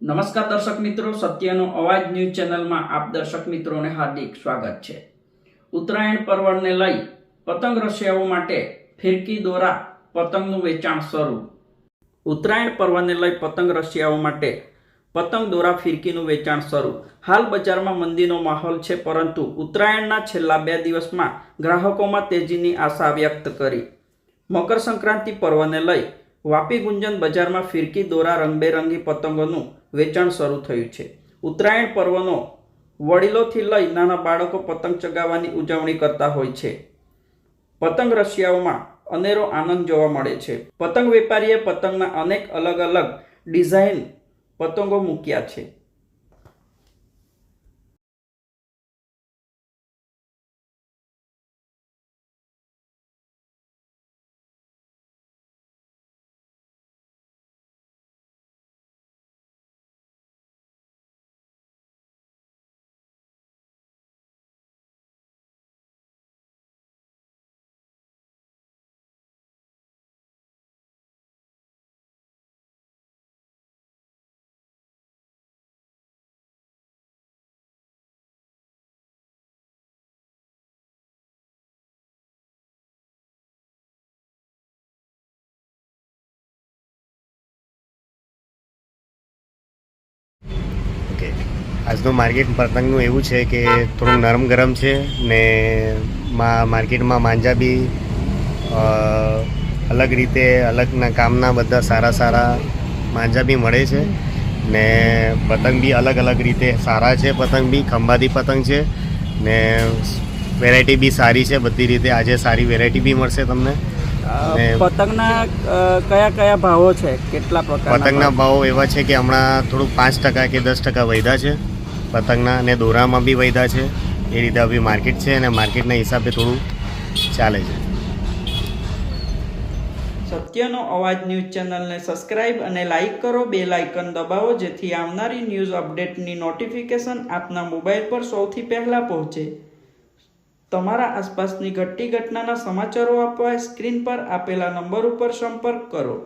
નમસ્કાર દર્શક મિત્રો, સત્યનો અવાજ ન્યૂઝ ચેનલમાં આપ દર્શક મિત્રોને હાર્દિક સ્વાગત છે. ઉત્તરાયણ પર્વને લઈ પતંગ રસિયાઓ માટે ફિરકી દોરા પતંગનું વેચાણ શરૂ. ઉત્તરાયણ પર્વને લઈ પતંગ રસિયાઓ માટે પતંગ દોરા ફિરકીનું વેચાણ શરૂ. હાલ બજારમાં મંદીનો માહોલ છે, પરંતુ ઉત્તરાયણના છેલ્લા બે દિવસમાં ગ્રાહકોમાં તેજીની આશા વ્યક્ત કરી. મકર સંક્રાંતિ પર્વને લઈ વાપી ગુંજન બજારમાં ફિરકી દોરા રંગબેરંગી પતંગોનું વેચાણ શરૂ થયું છે. ઉત્તરાયણ પર્વનો વડીલોથી લઈ નાના બાળકો પતંગ ચગાવવાની ઉજવણી કરતા હોય છે. પતંગ રશિયાઓમાં અનેરો આનંદ જોવા મળે છે. પતંગ વેપારીએ પતંગના અનેક અલગ અલગ ડિઝાઇન પતંગો મૂક્યા છે. આજનું માર્કેટ પતંગનું એવું છે કે થોડું નરમ ગરમ છે ને માર્કેટમાં માંજા બી અલગ રીતે અલગના કામના બધા સારા સારા માંજા બી મળે છે ને પતંગ બી અલગ અલગ રીતે સારા છે પતંગ બી ખંભાતી પતંગ છે ને વેરાયટી બી સારી છે બધી રીતે આજે સારી વેરાયટી બી મળશે તમને. પતંગના કયા કયા ભાવો છે? કેટલા પતંગના ભાવો એવા છે કે હમણાં થોડુંક પાંચ ટકા કે દસ ટકા વધ્યા છે. પતંગના અને દોરામાં બી વધ્યા છે. એ રીતે હવે માર્કેટ છે અને માર્કેટના હિસાબે થોડું ચાલે છે. સત્યનો અવાજ ન્યૂઝ ચેનલને સબસ્ક્રાઇબ અને લાઇક કરો. બે લાઇકન દબાવો જેથી આવનારી ન્યૂઝ અપડેટની નોટિફિકેશન આપના મોબાઈલ પર સૌથી પહેલાં પહોંચે. તમારા આસપાસની ઘટતી ઘટનાના સમાચારો આપવા સ્ક્રીન પર આપેલા નંબર ઉપર સંપર્ક કરો.